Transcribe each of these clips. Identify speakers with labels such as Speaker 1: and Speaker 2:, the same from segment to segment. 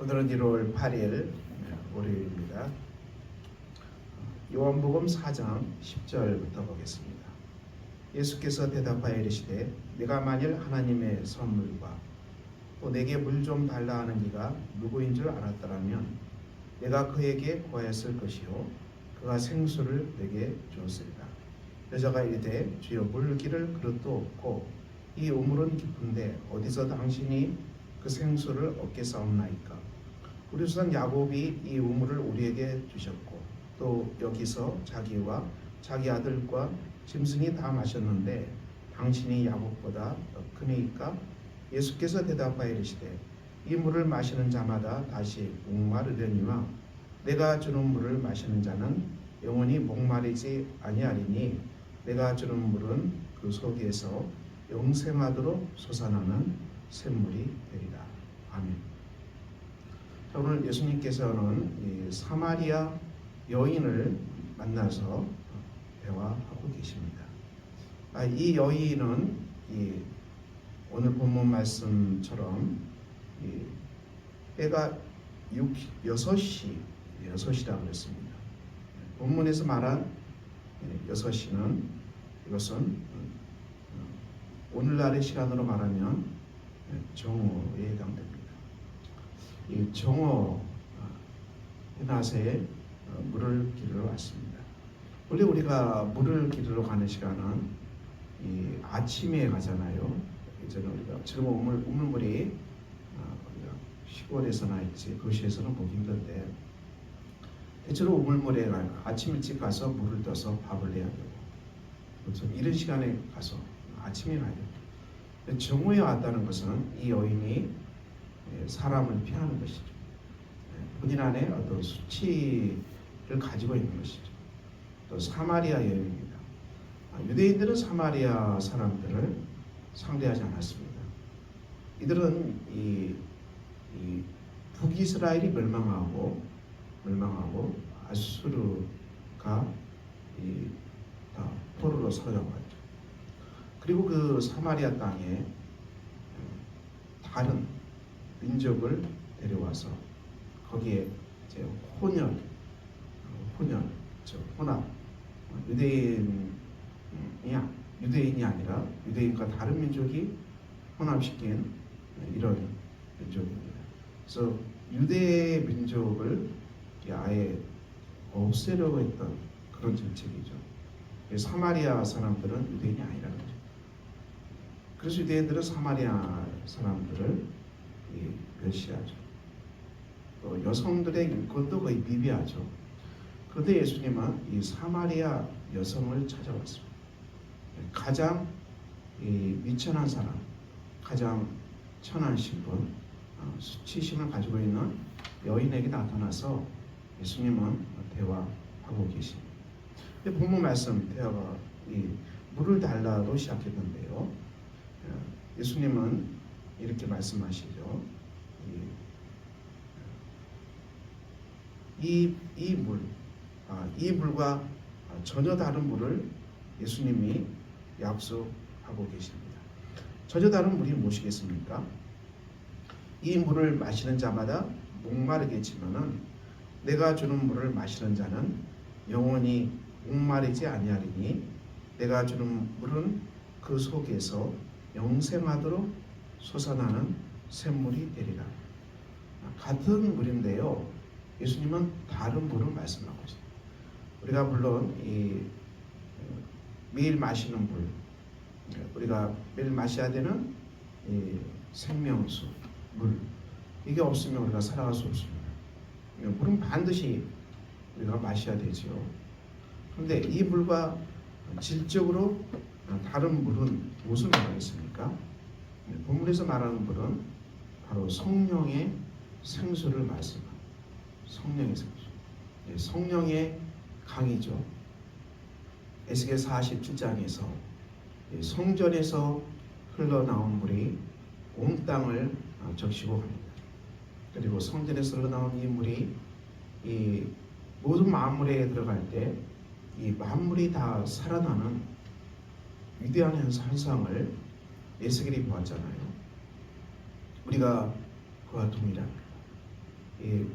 Speaker 1: 오늘은 1월 8일 월요일입니다. 요한복음 4장 10절부터 보겠습니다. 예수께서 대답하여 이르시되 내가 만일 하나님의 선물과 또 내게 물 좀 달라 하는 이가 누구인 줄 알았더라면 내가 그에게 구하였을 것이요 그가 생수를 내게 주었으리라. 여자가 이르되 주여 물 기를 그릇도 없고 이 우물은 깊은데 어디서 당신이 그 생수를 얻게 사옵나이까 우리 조상 야곱이 이 우물을 우리에게 주셨고 또 여기서 자기와 자기 아들과 짐승이 다 마셨는데 당신이 야곱보다 더 크니까 예수께서 대답하여 이르시되 이 물을 마시는 자마다 다시 목마르려니와 내가 주는 물을 마시는 자는 영원히 목마르지 아니하리니 내가 주는 물은 그 속에서 영생하도록 솟아나는 샘물이 되리라. 아멘. 자, 오늘 예수님께서는 이 사마리아 여인을 만나서 대화하고 계십니다. 아, 이 여인은 이 오늘 본문 말씀처럼 6, 6시, 6시라고 했습니다. 본문에서 말한 6시는 이것은 어, 오늘날의 시간으로 말하면 해당됩니다. 이 정오 해낮에 어, 물을 기르러 왔습니다. 원래 우리가 물을 기르러 가는 시간은 이 아침에 가잖아요. 이제는 우리가 지금 우물 우물물이 어, 시골에서나 있지 도시에서는 보기 힘든데 대체로 우물물에 아침 일찍 가서 물을 떠서 밥을 내야 되고 그래서 이런 시간에 가서 아침에 가야 돼요. 정오에 왔다는 것은 이 여인이 예, 사람을 피하는 것이죠. 예, 본인 안에 어떤 수치를 가지고 있는 것이죠. 또 사마리아 여인입니다. 아, 유대인들은 사마리아 사람들을 상대하지 않았습니다. 이들은 이, 이 북이스라엘이 멸망하고 멸망하고 아수르가 이, 다 포로로 사로잡았죠. 그리고 그 사마리아 땅에 다른 민족을 데려와서 거기에 이제 혼혈, 혼혈, 저 혼합, 유대인이 유대인이 아니라 유대인과 다른 민족이 혼합시킨 이런 민족입니다. 그래서 유대 민족을 아예 없애려고 했던 그런 정책이죠. 사마리아 사람들은 유대인이 아니라는 거죠. 그래서 유대인들은 사마리아 사람들을 멸시하죠. 또 여성들의 인권도 거의 미비하죠. 그런데 예수님은 이 사마리아 여성을 찾아왔습니다. 가장 미천한 사람, 가장 천한 신분, 어, 수치심을 가지고 있는 여인에게 나타나서 예수님은 대화하고 계십니다. 본문 말씀 대화가 물을 달라로 시작했는데요. 어, 예수님은 이렇게 말씀하시죠. 이, 이 물, 아, 이 물과 전혀 다른 물을 예수님이 약속하고 계십니다. 전혀 다른 물이 무엇이겠습니까? 이 물을 마시는 자마다 목마르겠지만은 내가 주는 물을 마시는 자는 영원히 목마르지 아니하리니 내가 주는 물은 그 속에서 영생하도록 솟아나는 샘물이 되리라. 같은 물인데요. 예수님은 다른 물을 말씀하고 있습니다. 우리가 물론 이 매일 마시는 물, 우리가 매일 마셔야 되는 이 생명수, 물 이게 없으면 우리가 살아갈 수 없습니다. 물은 반드시 우리가 마셔야 되지요. 그런데 이 물과 질적으로 다른 물은 무엇을 말하겠습니까? 본문에서 말하는 물은 바로 성령의 생수를 말씀합니다. 성령의 생수. 예, 성령의 강이죠. 에스겔 47장에서 예, 성전에서 흘러나온 물이 온 땅을 어, 적시고 합니다. 그리고 성전에서 흘러나온 이 물이 이 모든 만물에 들어갈 때 이 만물이 다 살아나는 위대한 현상을 에스겔이 보았잖아요. 우리가 그와 동일합니다. 이,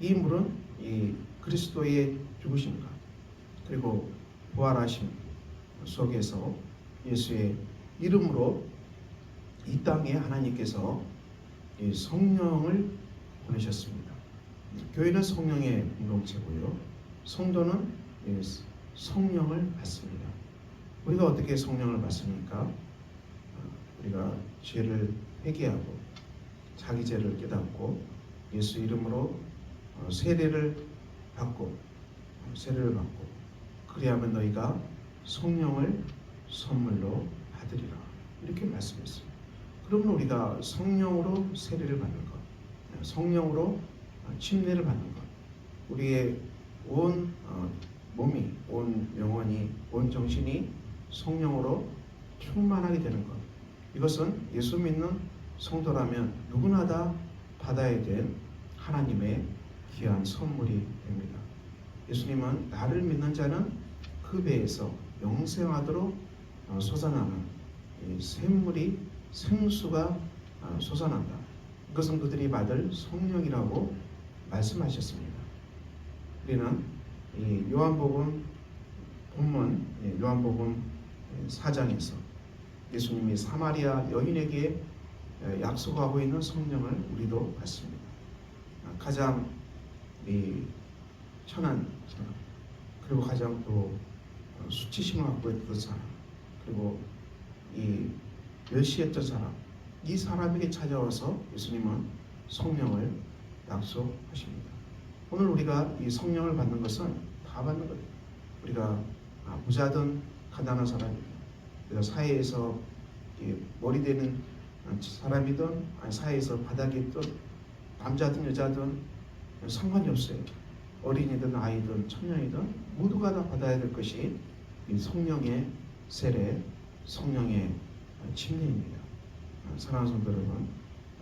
Speaker 1: 이 물은 이 그리스도의 죽으심과 그리고 부활하심 속에서 예수의 이름으로 이 땅에 하나님께서 이 성령을 보내셨습니다. 교회는 성령의 공동체고요. 성도는 이 성령을 받습니다. 우리가 어떻게 성령을 받습니까? 어, 우리가 죄를 회개하고 자기 죄를 깨닫고 예수 이름으로 어, 세례를 받고 어, 세례를 받고 그리하면 너희가 성령을 선물로 받으리라 이렇게 말씀했어요. 그러면 우리가 성령으로 세례를 받는 것, 성령으로 어, 침례를 받는 것, 우리의 온 어, 몸이, 온 영혼이, 온 정신이 성령으로 충만하게 되는 것. 이것은 예수 믿는 성도라면 누구나 다 받아야 될 하나님의 귀한 선물이 됩니다. 예수님은 나를 믿는 자는 그 배에서 영생하도록 어, 솟아나는 이 샘물이 생수가 어, 솟아난다. 이것은 그들이 받을 성령이라고 말씀하셨습니다. 우리는 이 요한복음 본문 예, 요한복음 4장에서 예수님이 사마리아 여인에게 에, 약속하고 있는 성령을 우리도 받습니다. 아, 가장 이 천한 사람 그리고 가장 또 어, 수치심을 갖고 있던 사람 그리고 이 멸시했던 사람 이 사람에게 찾아와서 예수님은 성령을 약속하십니다. 오늘 우리가 이 성령을 받는 것은 다 받는 거예요. 우리가 아, 부자든 가난한 사람이든 우리가 사회에서 이 머리 되는 사람이든 사회에서 바닥에 있든 남자든 여자든 상관이 없어요. 어린이든 아이든 청년이든 모두가 다 받아야 될 것이 이 성령의 세례, 성령의 침례입니다. 사랑하는 성도 여러분,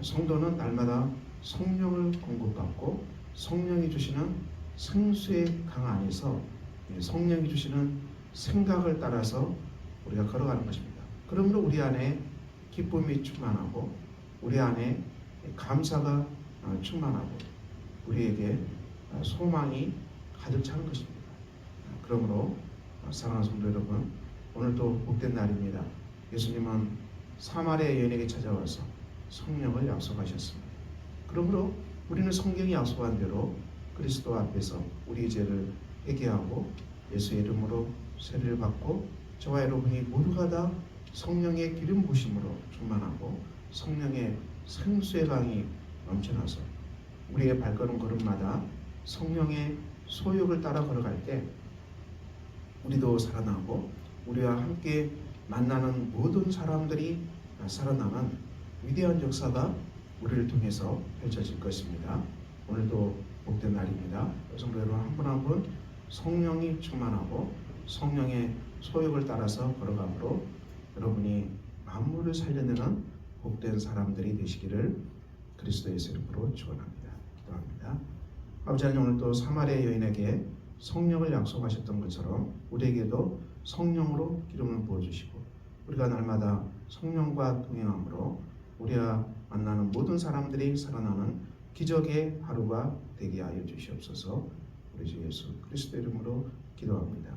Speaker 1: 성도는 날마다 성령을 공급받고 성령이 주시는 생수의 강 안에서 성령이 주시는 생각을 따라서 우리가 걸어가는 것입니다. 그러므로 우리 안에 기쁨이 충만하고 우리 안에 감사가 어, 충만하고 우리에게 어, 소망이 가득 차는 것입니다. 그러므로 어, 사랑하는 성도 여러분, 오늘도 복된 날입니다. 예수님은 사마리아 여인에게 찾아와서 성령을 약속하셨습니다. 그러므로 우리는 성경이 약속한 대로 그리스도 앞에서 우리의 죄를 회개하고 예수의 이름으로 세례를 받고 저와 여러분이 모두가 다 성령의 기름 부심으로 충만하고 성령의 생수의 강이 넘쳐나서 우리의 발걸음 걸음마다 성령의 소욕을 따라 걸어갈 때 우리도 살아나고 우리와 함께 만나는 모든 사람들이 살아나는 위대한 역사가 우리를 통해서 펼쳐질 것입니다. 오늘도 복된 날입니다. 성도 여러분 한 분 한 분 성령이 충만하고 성령의 소욕을 따라서 걸어가므로 여러분이 만물을 살려내는 복된 사람들이 되시기를 그리스도의 이름으로 축원합니다. 기도합니다. 아버지 하나님 오늘 또 사마리아 여인에게 성령을 약속하셨던 것처럼 우리에게도 성령으로 기름을 부어주시고 우리가 날마다 성령과 동행함으로 우리와 만나는 모든 사람들이 살아나는 기적의 하루가 되게 하여 주시옵소서 우리 주 예수 그리스도 이름으로 기도합니다.